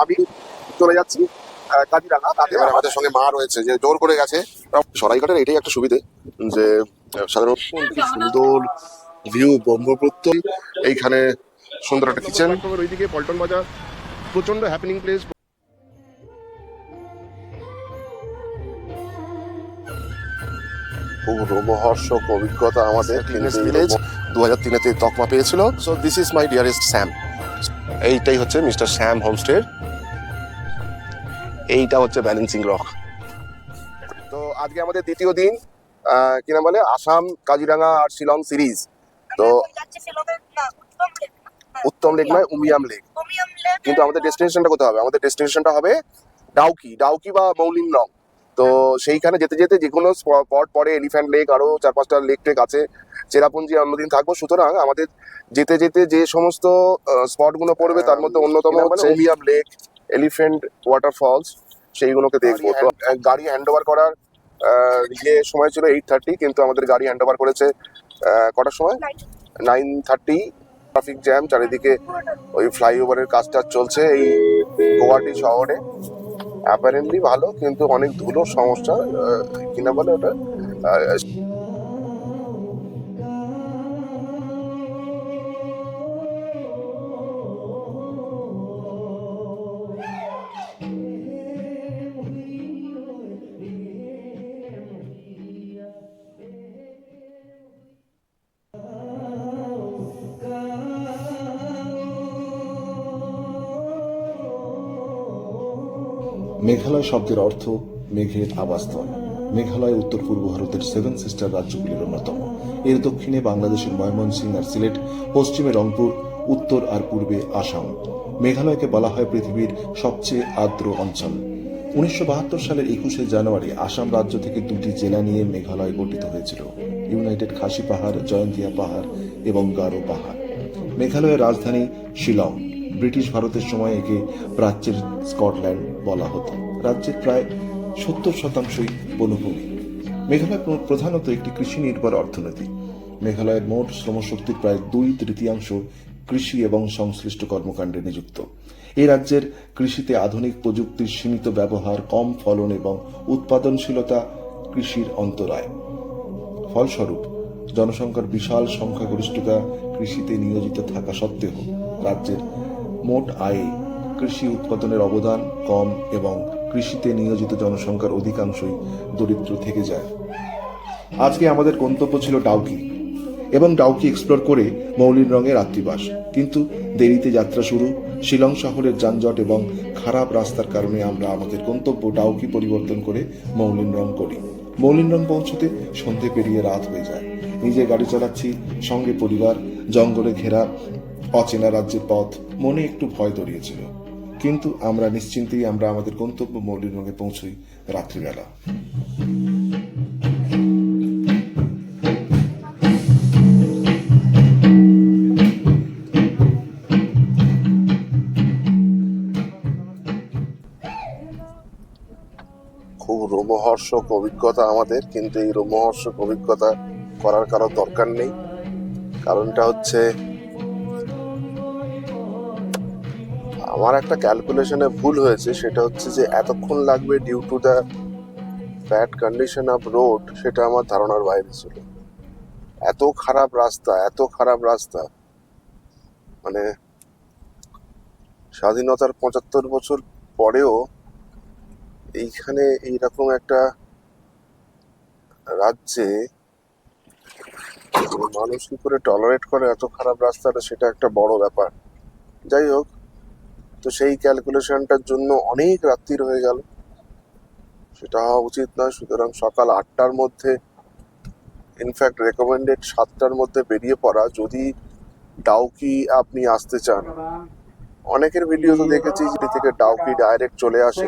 আমি চলে যাচ্ছি কাজিরাঙা তাতে এবার আমাদের সঙ্গে মা রয়েছে যে জোর করে গেছে। সরাইঘাটের এটাই একটা সুবিধে যে সাধারণত সুন্দর ভিউ ব্রহ্মপুত্র এইখানে সুন্দর একটা কিচেন ওইদিকে পল্টন বাজার প্রচণ্ড হ্যাপেনিং প্লেস খুব রোমহর্ষক অভিজ্ঞতা আমাদের। ক্লিনেস ভিলেজ দু হাজার তিনেতে তকমা পেয়েছিল। So this is my dearest Sam এইটাই হচ্ছে মিস্টার শ্যাম হোমস্টে এইটা হচ্ছে ব্যালেন্সিং রক তো আজকে আমাদের দ্বিতীয় দিন কি নাম বলে? আসাম কাজিরাঙা আর শিলং সিরিজ। তো উত্তম লেক নয় উমিয়াম লেক। কিন্তু আমাদের ডেস্টিনেশনটা কোথায় হবে? আমাদের ডেস্টিনেশনটা হবে ডাউকি ডাউকি বা মৌলিন রং তো সেইখানে যেতে যেতে যে কোনো স্পট পরে এলিফ্যান্ট লেক আরও চার পাঁচটা লেক টেক আছে। চেরাপুঞ্জি অন্যদিন থাকব। সুতরাং আমাদের যেতে যেতে যে সমস্ত স্পটগুলো পড়বে তার মধ্যে অন্যতম হচ্ছে উমিয়াম লেক। এলিফ্যান্ট ওয়াটারফলস সেইগুলোকে দেখব। তো গাড়ি হ্যান্ড ওভার করার ইয়ে সময় ছিল এইট থার্টি কিন্তু আমাদের গাড়ি হ্যান্ড ওভার করেছে কটার সময়? নাইন থার্টি ট্রাফিক জ্যাম চারিদিকে ওই ফ্লাইওভারের কাজটা চলছে এই গুয়াহাটি শহরে। অ্যাপারেন্টলি ভালো কিন্তু অনেক ধুলোর সমস্যা কিনা বলে ওটা? মেঘালয় শব্দের অর্থ মেঘের আবাসস্থল। মেঘালয়, উত্তর পূর্ব ভারতের সেভেন সিস্টার রাজ্যগুলির অন্যতম। এর দক্ষিণে বাংলাদেশের ময়মনসিংহ আর সিলেট, পশ্চিমে রংপুর, উত্তর আর পূর্বে আসাম। মেঘালয়কে বলা হয় পৃথিবীর সবচেয়ে আর্দ্র অঞ্চল। উনিশশো বাহাত্তর সালের একুশে জানুয়ারি আসাম রাজ্য থেকে দুটি জেলা নিয়ে মেঘালয় গঠিত হয়েছিল। ইউনাইটেড খাসি পাহাড়, জয়ন্তিয়া পাহাড় এবং গারো পাহাড়। মেঘালয়ের রাজধানী শিলং। ব্রিটিশ ভারতের সময় একে প্রাচ্যের স্কটল্যান্ড বলা হতো। রাজ্যের প্রায় সত্তর শতাংশই বনভূমি। মেঘালয় প্রধানত একটি কৃষি নির্ভর অর্থনীতি। মেঘালয়ের মোট শ্রমশক্তির প্রায় দুই তৃতীয়াংশ কৃষি এবং সংশ্লিষ্ট কর্মকাণ্ডে নিযুক্ত। এই রাজ্যের কৃষিতে আধুনিক প্রযুক্তির সীমিত ব্যবহার, কম ফলন এবং উৎপাদনশীলতা কৃষির অন্তরায়। ফলস্বরূপ, জনসংখ্যার বিশাল সংখ্যাগরিষ্ঠতা কৃষিতে নিয়োজিত থাকা সত্ত্বেও রাজ্যের মোট আয়ে কৃষি উৎপাদনের অবদান কম এবং কৃষিতে নিয়োজিত জনসংখ্যার অধিকাংশই দরিদ্র থেকে যায়। আজকে আমাদের গন্তব্য ছিল ডাউকি এবং ডাউকি এক্সপ্লোর করে মৌলিন রঙের রাত্রিবাস। কিন্তু দেরিতে যাত্রা শুরু, শিলং শহরের যানজট এবং খারাপ রাস্তার কারণে আমরা আমাদের গন্তব্য ডাউকি পরিবর্তন করে মৌলিন রং করি। মৌলিন রং পৌঁছতে সন্ধে পেরিয়ে রাত হয়ে যায়। নিজে গাড়ি চালাচ্ছি, সঙ্গে পরিবার, জঙ্গলে ঘেরা অচেনা রাজ্যের পথ মনে একটু ভয় দড়িয়েছিল কিন্তু আমরা নিশ্চিন্তেই আমরা আমাদের গন্তব্য মৌলিন রঙে পৌঁছই রাত্রিবেলা। খুব রোমহর্ষক অভিজ্ঞতা আমাদের, কিন্তু এই রোমহর্ষক অভিজ্ঞতা করার কারও দরকার নেই। কারণটা হচ্ছে আমার একটা ক্যালকুলেশনে ভুল হয়েছে, সেটা হচ্ছে যে এতক্ষণ লাগবে due to the bad condition of road সেটা আমার ধারণার বাইরে ছিল। এত খারাপ রাস্তা, এত খারাপ রাস্তা। মানে স্বাধীনতার পঁচাত্তর বছর পরেও এইখানে এইরকম একটা রাজ্যে মানুষ কি করে টলারেট করে এত খারাপ রাস্তাটা, সেটা একটা বড় ব্যাপার। যাই হোক তো সেই ক্যালকুলেশনটার জন্য অনেক রাত্রির হয়ে গেল। সেটা হওয়া উচিত নয়, সুতরাং সকাল আটটার মধ্যে ইনফ্যাক্ট রেকমেন্ডেড সাতটার মধ্যে বেরিয়ে পড়া। যদি ডাউকি আপনি আসতে চান। অনেকের ভিডিও তো দেখেছি যেটি থেকে ডাউকি ডাইরেক্ট চলে আসে,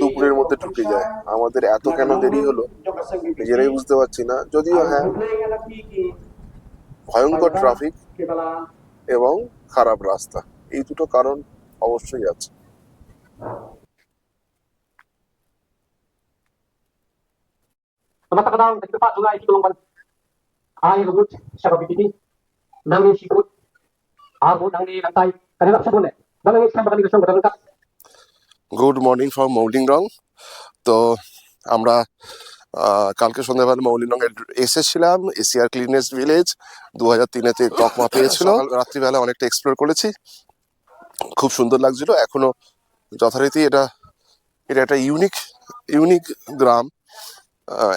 দুপুরের মধ্যে ঢুকে যায়। আমাদের এত কেন দেরি হলো? নিজেরাই বুঝতে পারছি না। যদিও হ্যাঁ ভয়ঙ্কর ট্রাফিক এবং খারাপ রাস্তা। এই দুটো কারণ অবশ্যই আছে। Good morning from Mawlynnong তো আমরা কালকে সন্ধ্যাবেলা মৌলিং রঙে এসেছিলাম এশিয়ার ক্লিনেস্ট ভিলেজ দু হাজার তিনেতে তকমা পেয়েছিল। রাত্রিবেলা অনেকটা এক্সপ্লোর করেছি। খুব সুন্দর লাগছিল। এখনও যথারীতি এটা এটা একটা ইউনিক ইউনিক গ্রাম।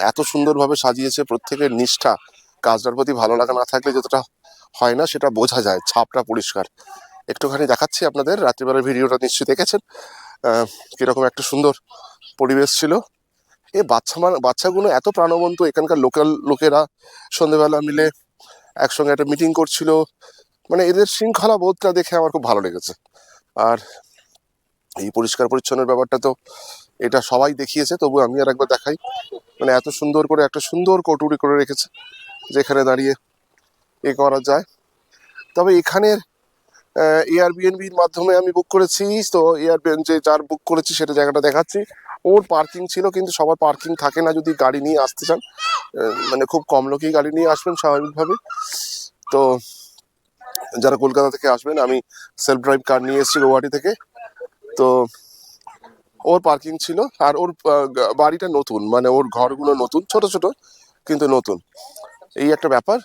এত সুন্দরভাবে সাজিয়েছে প্রত্যেকের নিষ্ঠা। কাজটার প্রতি ভালো লাগা না থাকলে যতটা হয় না, সেটা বোঝা যায়, ছাপটা পরিষ্কার। একটুখানি দেখাচ্ছি আপনাদের, রাত্রিবেলার ভিডিওটা নিশ্চয়ই দেখেছেন। কীরকম একটা সুন্দর পরিবেশ ছিল। এ বাচ্চা মানে বাচ্চাগুলো এত প্রাণবন্ত, এখানকার লোকাল লোকেরা সন্ধেবেলা মিলে একসঙ্গে একটা মিটিং করছিল। মানে এদের শৃঙ্খলা বোধটা দেখে আমার খুব ভালো লেগেছে। আর এই পরিষ্কার পরিচ্ছন্নের ব্যাপারটা তো এটা সবাই দেখিয়েছে তবু আমি আর একবার দেখাই। মানে এত সুন্দর করে একটা সুন্দর কটুরি করে রেখেছে, যেখানে দাঁড়িয়ে এ করা যায়। তবে এখানের এয়ারবিএনবির মাধ্যমে আমি বুক করেছি, তো এয়ারবিএন যে যার বুক করেছি সেটা জায়গাটা দেখাচ্ছি। ওর পার্কিং ছিল, কিন্তু সবার পার্কিং থাকে না যদি গাড়ি নিয়ে আসতে চান। মানে খুব কম লোকই গাড়ি নিয়ে আসবেন স্বাভাবিকভাবে তো যারা কলকাতা থেকে আসবেন, আমি সেলফ ড্রাইভ কার নিয়ে এসেছি গৌহাটি থেকে। তো ওর পার্কিং ছিল আর ওর বাড়িটা নতুন। মানে ওর ঘরগুলো নতুন, ছোট ছোট, কিন্তু নতুন। এই একটা ব্যাপার।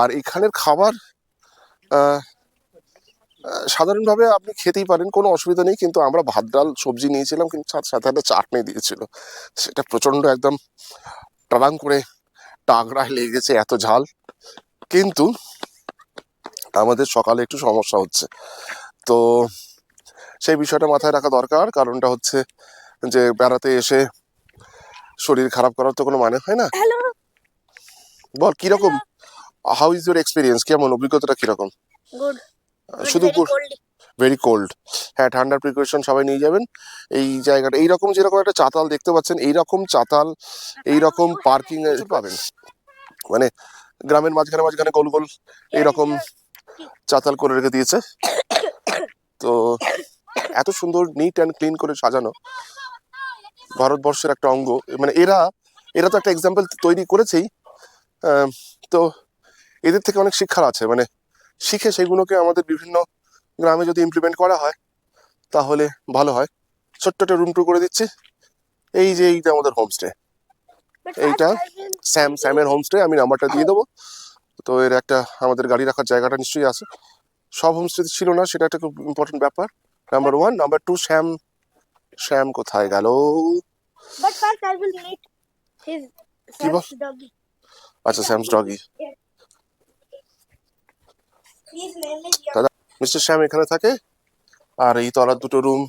আর এখানের খাবার সাধারণভাবে আপনি খেতেই পারেন, কোনো অসুবিধা নেই, কিন্তু আমরা ভাত, ডাল, সবজি নিয়েছিলাম, কিন্তু সাথে সাথে একটা চাটনি দিয়েছিল। সেটা প্রচণ্ড একদম টারাং করে টাগড়ায় লেগেছে, এত ঝাল। কিন্তু আমাদের সকালে একটু সমস্যা হচ্ছে। তো সেই বিষয়টা মাথায় রাখা দরকার। কারণটা হচ্ছে যে বেড়াতে এসে শরীর খারাপ করার তো কোনো মানে হয় না? বল কীরকম? হাউ ইজ ইউর এক্সপিরিয়েন্স কেমন? অভিজ্ঞতাটা কীরকম? শুধু ভেরি কোল্ড হ্যাঁ ঠান্ডার প্রিকশন সবাই নিয়ে যাবেন। এই জায়গাটা এইরকম যেরকম একটা চাতাল দেখতে পাচ্ছেন এইরকম চাতাল এইরকম পার্কিং পাবেন। মানে গ্রামের মাঝখানে মাঝখানে গোল গোল এইরকম চাতাল করে রেখে দিয়েছে। তো এত সুন্দর নিট অ্যান্ড ক্লিন করে সাজানো ভারতবর্ষের একটা অঙ্গ। মানে এরা এরা তো একটা এক্সাম্পল তৈরি করেছেই। তো এদের থেকে অনেক শিক্ষার আছে। মানে শিখে সেগুলোকে আমাদের বিভিন্ন গ্রামে যদি ইমপ্লিমেন্ট করা হয় তাহলে ভালো হয়। ছোট্ট একটা রুম টু করে দিচ্ছি। এই যে এইটা আমাদের হোমস্টে এইটা স্যাম স্যামের হোমস্টে আমি নাম্বারটা দিয়ে দেবো। তো এর একটা আমাদের গাড়ি রাখার জায়গাটা নিশ্চয়ই আছে। সব হোমস্টে ছিল না সেটা একটা খুব ইম্পর্টেন্ট ব্যাপার। Number one number two Shyam Shyam কোথায় গেল? কি বল? আচ্ছা স্যামস ডগি দাদা মিস্টার শ্যাম এখানে থাকে আর এই তলার দুটো রুম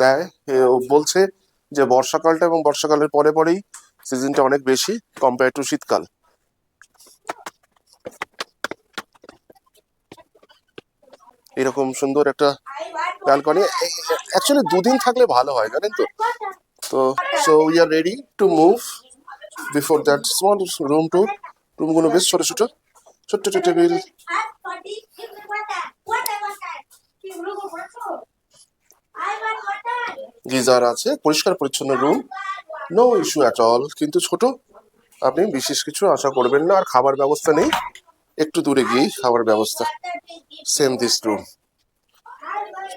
দেয়। ও বলছে যে বর্ষাকালটা এবং বর্ষাকালের পরে পরেই সিজনটা অনেক বেশি কম্পেয়ার টু শীতকাল। এরকম সুন্দর একটা ব্যালকনি অ্যাকচুয়ালি দুদিন থাকলে ভালো হয়, জানেন তো? তো so we are ready to move before that small room too রুমগুলো বেশ ছোট ছোট। ছোট্ট ছোট টেবিল গিজার আছে, পরিষ্কার পরিচ্ছন্ন room no issue at all কিন্তু ছোট। আপনি বিশেষ কিছু আশা করবেন না, আর খাবার ব্যবস্থা নেই। একটু দূরে গিয়েই খাবার ব্যবস্থা সেম দিস রুম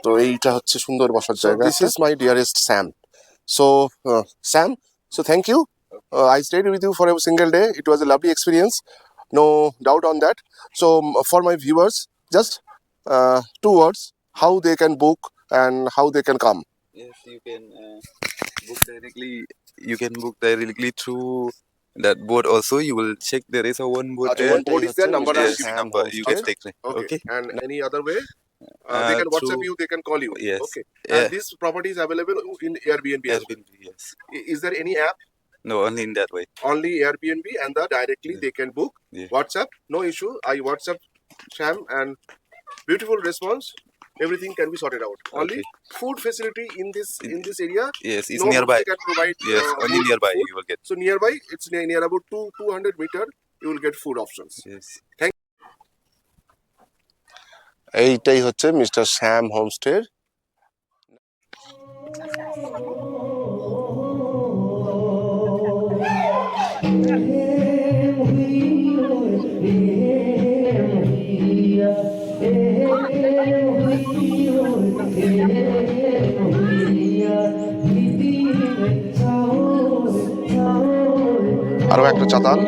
তো এইটা হচ্ছে সুন্দর বসার জায়গা this is my dearest Sam so Sam so thank you I stayed with you for a single day it was a lovely experience no doubt on that so um, for my viewers just uh, two words how they can book and how they can come Yes, you can uh, book directly. You can book directly through that board. Also, you will check there is a one board there. one board is there, number yes, is number you can Okay. take. it. Okay. and any other way uh, they Uh, can whatsapp through- you they can call you Yes. okay Yeah. and this property is available in airbnb as well. Airbnb, yes. I- is there any app No, only in that way. only airbnb and the directly they can book Yeah. whatsapp no issue i whatsapp sham and beautiful response everything can be sorted out only Okay. food facility in this in this area Yes, it's no nearby. can provide Yes, uh, only nearby food. you will get. so nearby it's near, near about two 200 meter you will get food options Yes. এইটাই হচ্ছে mister শ্যাম হোমস্টের আরও একটা চাতাল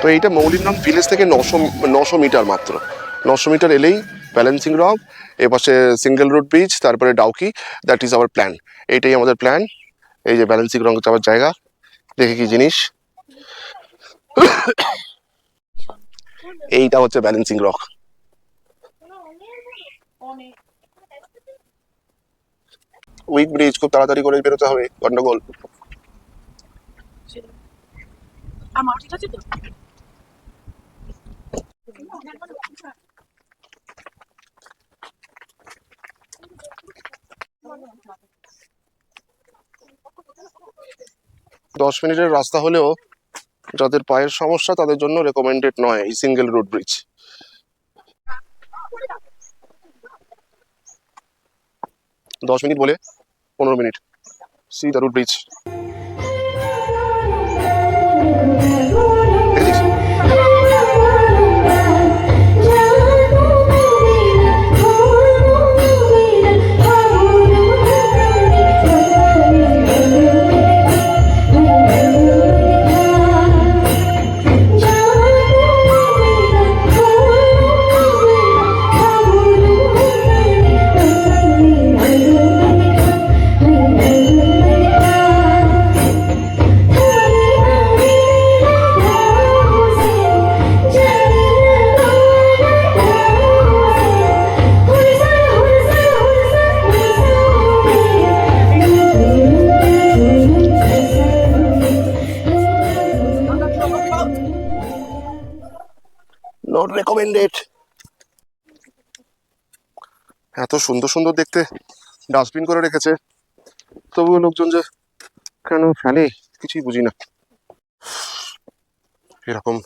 তো এইটা মৌলিনাম village থেকে নশো নশো মিটার মাত্র। নশো মিটার এলেই ব্যালেন্সিং রক এপাশে সিঙ্গেল রুট ব্রিজ তারপরে Dawki that is our plan এইটাই আমাদের প্ল্যান এই যে ব্যালেন্সিং রক যাওয়ার জায়গা, দেখে কি জিনিস। এইটা হচ্ছে ব্যালেন্সিং রক উইক ব্রিজ খুব তাড়াতাড়ি করে বেরোতে হবে, গন্ডগোল। আমার ঠিক আছে তো? দশ মিনিটের রাস্তা হলেও যাদের পায়ের সমস্যা, তাদের জন্য রেকমেন্ডেড নয় এই সিঙ্গেল রোড ব্রিজ দশ মিনিট বলে পনেরো minute. See the root bridge not recommended এত সুন্দর সুন্দর দেখতে ডাস্টবিন করে রেখেছে। তবুও লোকজন যে কেন ফেলে, কিছুই বুঝি না। এরকম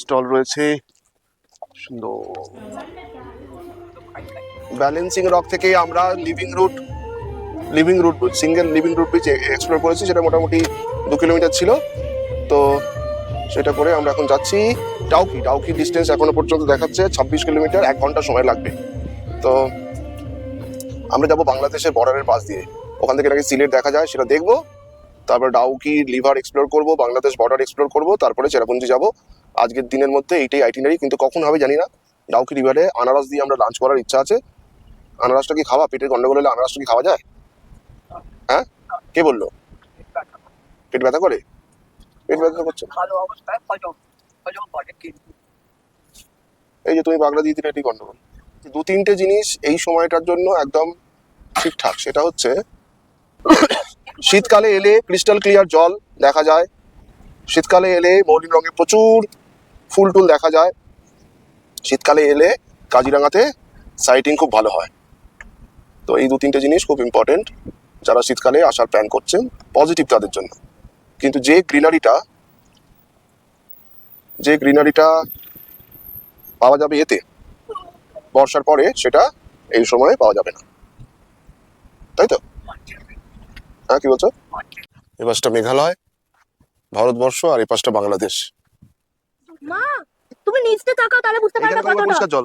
স্টল রয়েছে। সুন্দর। ব্যালেন্সিং রক থেকে আমরা living root living root single living root bridge explore করেছি সেটা মোটামুটি দু কিলোমিটার ছিল। তো সেটা করে আমরা এখন যাচ্ছি। ডাউকি ডাউকি ডিস্টেন্স এখনও পর্যন্ত দেখাচ্ছে, ছাব্বিশ কিলোমিটার, এক ঘণ্টা সময় লাগবে। তো আমরা যাব বাংলাদেশের বর্ডারের পাশ দিয়ে। ওখান থেকে নাকি সিলেট দেখা যায়, সেটা দেখব। তারপর ডাউকি, লিভার এক্সপ্লোর করব, বাংলাদেশ বর্ডার এক্সপ্লোর করব, তারপরে চেরাপুঞ্জি যাব। আজকের দিনের মধ্যে এইটাই আইটিনারি কিন্তু কখন হবে জানি না। ডাউকি রিভারে আনারস দিয়ে আমরা লাঞ্চ করার ইচ্ছা আছে। আনারসটা কি খাওয়া? পেটের গন্ডগোল হলে আনারসটা কি খাওয়া যায়? হ্যাঁ? কে বলল? পেট ব্যথা করে? পেট ব্যথা করছে? ভালো অবস্থায় এই যে তুমি বাগড়া দিয়ে দিলে গন্ডগোল। দু তিনটে জিনিস এই সময়টার জন্য একদম ঠিকঠাক। সেটা হচ্ছে, শীতকালে এলে ক্রিস্টাল ক্লিয়ার জল দেখা যায়। শীতকালে এলে মৌলিন রঙে প্রচুর ফুল টুল দেখা যায়। শীতকালে এলে কাজিরাঙাতে সাইটিং খুব ভালো হয়। তো এই দু তিনটে জিনিস খুব ইম্পর্টেন্ট যারা শীতকালে আসার প্ল্যান করছেন পজিটিভ তাদের জন্য। কিন্তু যে গ্রিনারিটা যে গ্রিনারিটা পাওয়া যাবে এতে বর্ষার পরে সেটা এই সময়ে পাওয়া যাবে না। তাই তো? হ্যাঁ কি বলছো? এ পাশটা মেঘালয় ভারতবর্ষ আর এই পাশটা বাংলাদেশ। মা তুমি নিচতে তাকাও তাহলে বুঝতে পারবে কত না জল।